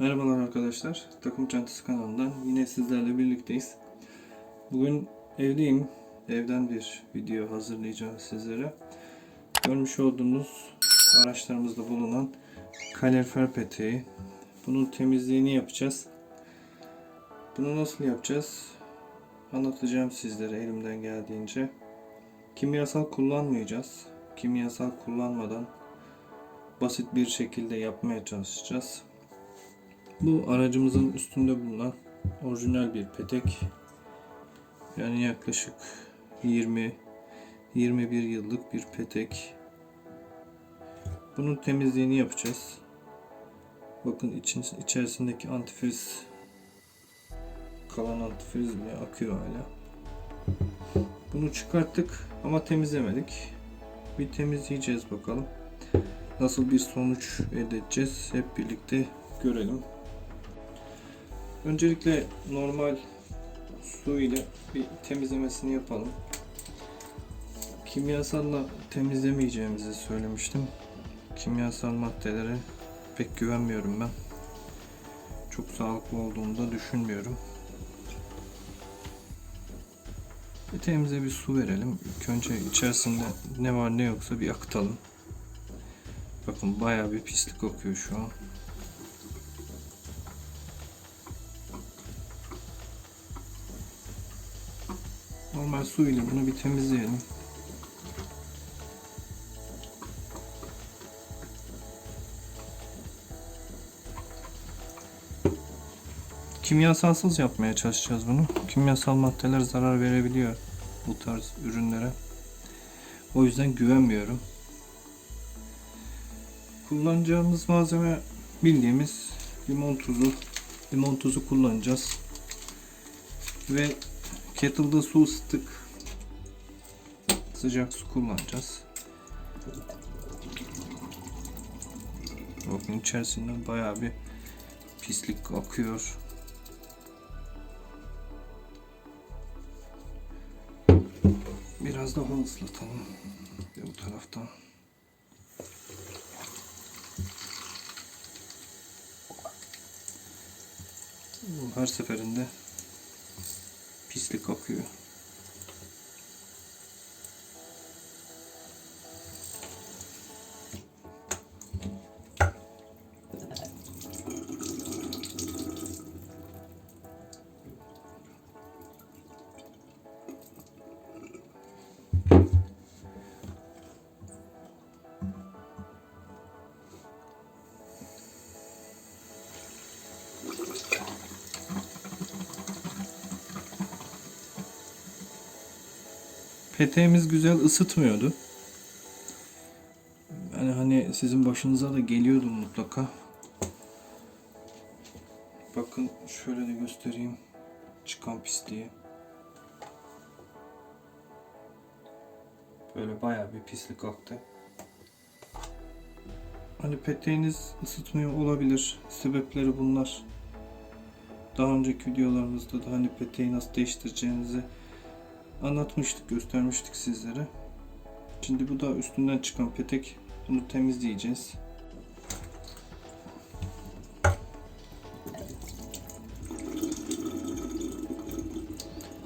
Merhabalar arkadaşlar. Takım Çantası kanalından yine sizlerle birlikteyiz. Bugün evdeyim. Evden bir video hazırlayacağım sizlere. Görmüş olduğunuz araçlarımızda bulunan kalorifer peteği. Bunun temizliğini yapacağız. Bunu nasıl yapacağız? Anlatacağım sizlere elimden geldiğince. Kimyasal kullanmayacağız. Kimyasal kullanmadan basit bir şekilde yapmaya çalışacağız. Bu aracımızın üstünde bulunan orijinal bir petek. Yani yaklaşık 20 21 yıllık bir petek. Bunun temizliğini yapacağız. Bakın için, içerisindeki antifriz kalan antifriz bile akıyor hala. Bunu çıkarttık ama temizlemedik. Bir temizleyeceğiz bakalım. Nasıl bir sonuç elde edeceğiz hep birlikte görelim. Öncelikle normal su ile bir temizlemesini yapalım. Kimyasalla temizlemeyeceğimizi söylemiştim. Kimyasal maddelere pek güvenmiyorum ben. Çok sağlıklı olduğunu da düşünmüyorum. Peteğimize bir su verelim. İlk önce içerisinde ne var ne yoksa bir akıtalım. Bakın bayağı bir pislik kokuyor şu an. Normal su ile bunu bir temizleyelim. Kimyasalsız yapmaya çalışacağız bunu. Kimyasal maddeler zarar verebiliyor bu tarz ürünlere. O yüzden güvenmiyorum. Kullanacağımız malzeme bildiğimiz limon tuzu. Limon tuzu kullanacağız. Ve kettle'da su ısıttık. Sıcak su kullanacağız. Bakın içerisinden bayağı bir pislik akıyor. Biraz daha ıslatalım. Ve bu taraftan. Her seferinde pislik akıyor. Peteğimiz güzel ısıtmıyordu. Yani hani sizin başınıza da geliyordu mutlaka. Bakın şöyle de göstereyim çıkan pisliği. Böyle bayağı bir pislik aktı. Hani peteğiniz ısıtmıyor olabilir. Sebepleri bunlar. Daha önceki videolarımızda da hani peteği nasıl değiştireceğinizi anlatmıştık, göstermiştik sizlere. Şimdi bu da üstünden çıkan petek. Bunu temizleyeceğiz.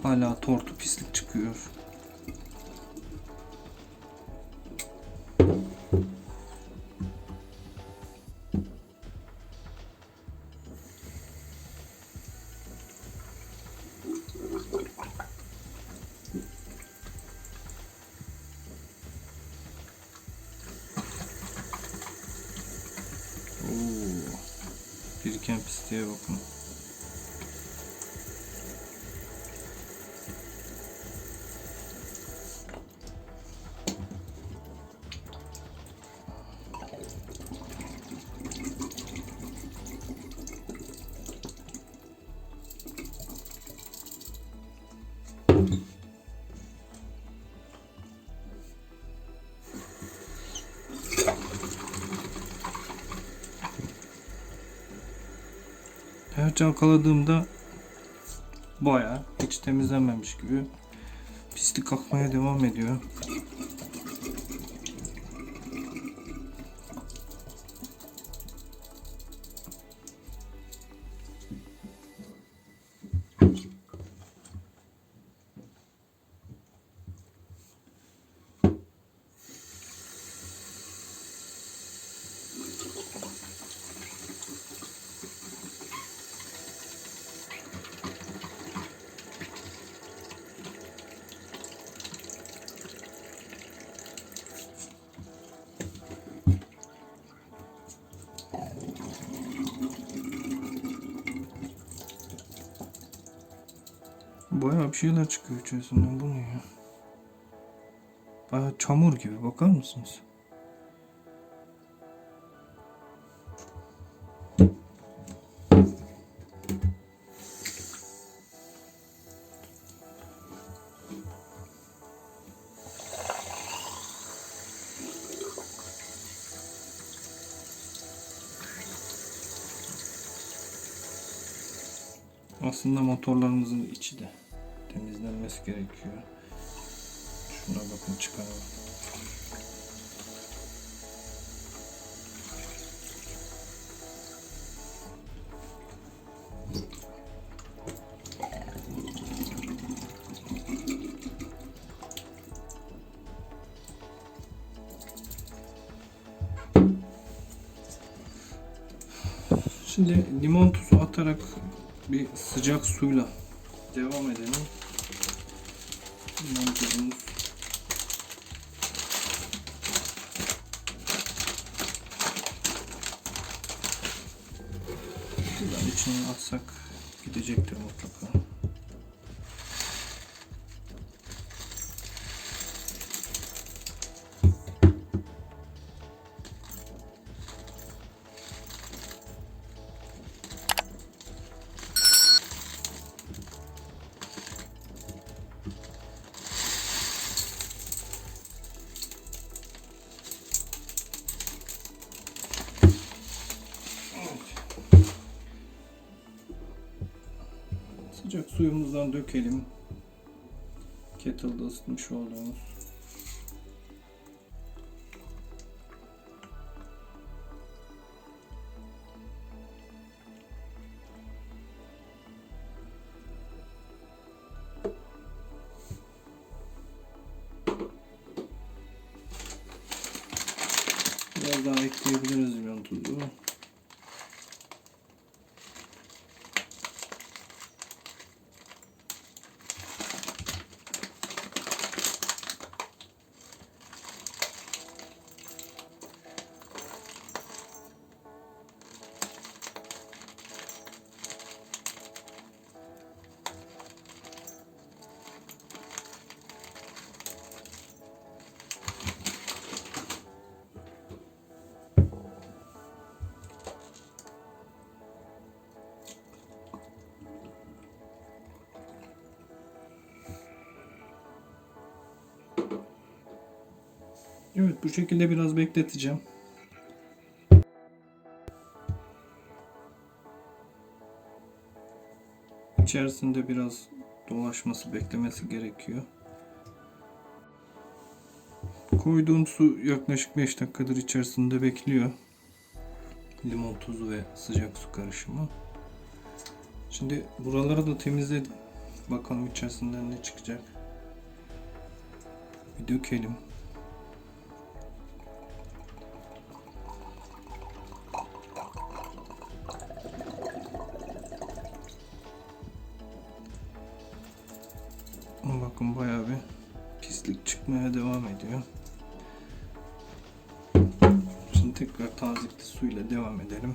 Hala tortu pislik çıkıyor. листівок. Her çalkaladığımda baya hiç temizlenmemiş gibi pislik akmaya devam ediyor. Bayağı bir şeyler çıkıyor içerisinden. Bu ne ya? Bayağı çamur gibi. Bakar mısınız? Aslında motorlarımızın içi de temizlenmesi gerekiyor. Şuna bakın çıkaralım. Şimdi limon tuzu atarak bir sıcak suyla devam edelim. Tuzumuz Şuradan içine atsak gidecektir mutlaka. Suyumuzdan dökelim. Kettle'da ısıtmış olduğumuz. Evet bu şekilde biraz bekleteceğim. İçerisinde biraz dolaşması, beklemesi gerekiyor. Koyduğum su yaklaşık 5 dakikadır içerisinde bekliyor. Limon tuzu ve sıcak su karışımı. Şimdi buraları da temizledim. Bakalım içerisinden ne çıkacak. Bir dökelim. Bakın bayağı bir pislik çıkmaya devam ediyor. Şimdi tekrar tazikli suyla devam edelim.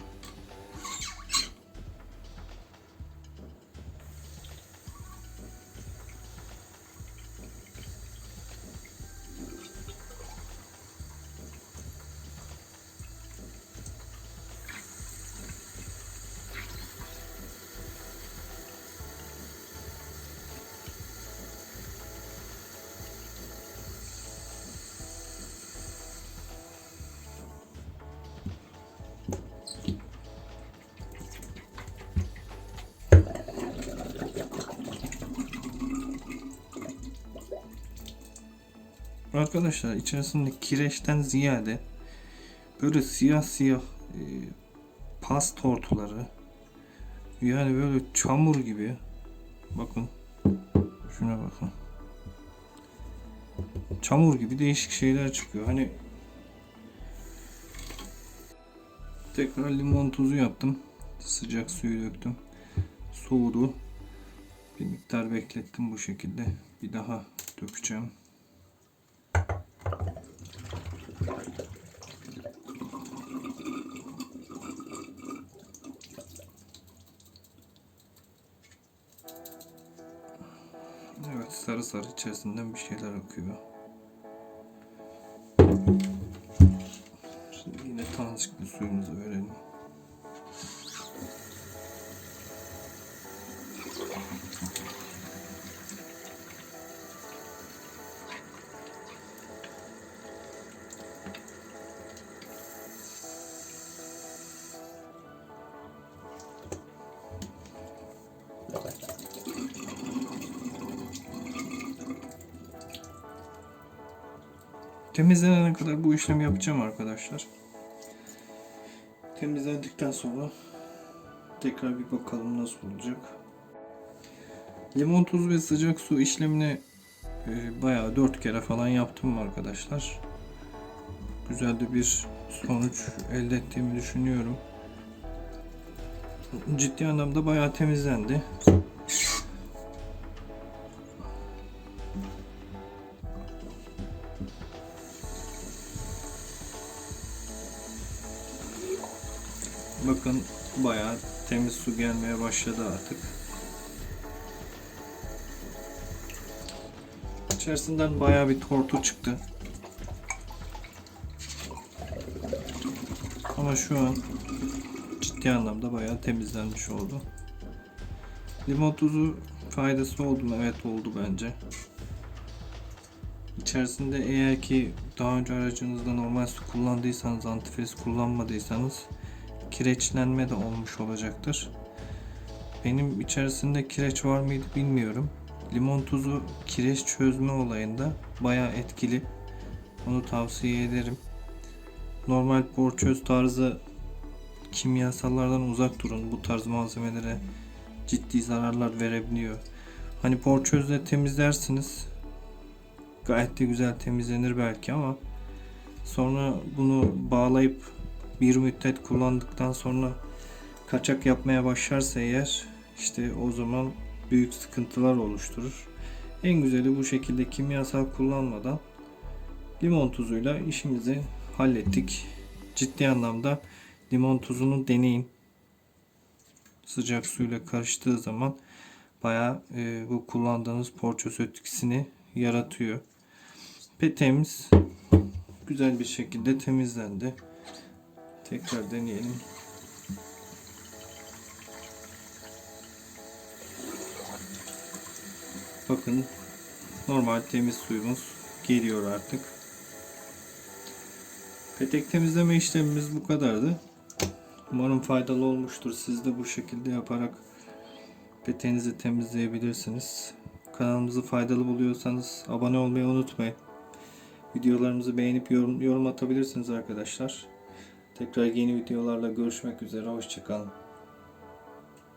Arkadaşlar içerisinde kireçten ziyade böyle siyah siyah e, pas tortuları yani böyle çamur gibi. Bakın şuna bakın. Çamur gibi değişik şeyler çıkıyor. Hani tekrar limon tuzu yaptım. Sıcak suyu döktüm. Soğudu. Bir miktar beklettim bu şekilde. Bir daha dökeceğim sarı sarı içerisinden bir şeyler akıyor. Şimdi yine tanecikli suyumuzu verelim. Temizlenene kadar bu işlemi yapacağım arkadaşlar. Temizlendikten sonra tekrar bir bakalım nasıl olacak. Limon tuzu ve sıcak su işlemini e, bayağı 4 kere falan yaptım arkadaşlar. Güzel de bir sonuç elde ettiğimi düşünüyorum. Ciddi anlamda bayağı temizlendi. Bakın bayağı temiz su gelmeye başladı artık. İçerisinden bayağı bir tortu çıktı. Ama şu an ciddi anlamda bayağı temizlenmiş oldu. Limon tuzu faydası oldu mu? Evet oldu bence. İçerisinde eğer ki daha önce aracınızda normal su kullandıysanız, antifriz kullanmadıysanız kireçlenme de olmuş olacaktır. Benim içerisinde kireç var mıydı bilmiyorum. Limon tuzu kireç çözme olayında bayağı etkili. Onu tavsiye ederim. Normal porçöz tarzı kimyasallardan uzak durun. Bu tarz malzemelere ciddi zararlar verebiliyor. Hani porçözle temizlersiniz. Gayet de güzel temizlenir belki ama sonra bunu bağlayıp bir müddet kullandıktan sonra kaçak yapmaya başlarsa eğer işte o zaman büyük sıkıntılar oluşturur. En güzeli bu şekilde kimyasal kullanmadan limon tuzuyla işimizi hallettik. Ciddi anlamda limon tuzunu deneyin. Sıcak suyla karıştığı zaman bayağı e, bu kullandığınız porçöz etkisini yaratıyor. Peteğimiz güzel bir şekilde temizlendi. Tekrar deneyelim. Bakın normal temiz suyumuz geliyor artık. Petek temizleme işlemimiz bu kadardı. Umarım faydalı olmuştur. Siz de bu şekilde yaparak peteğinizi temizleyebilirsiniz. Kanalımızı faydalı buluyorsanız abone olmayı unutmayın. Videolarımızı beğenip yorum, yorum atabilirsiniz arkadaşlar. Tekrar yeni videolarla görüşmek üzere. Hoşçakalın.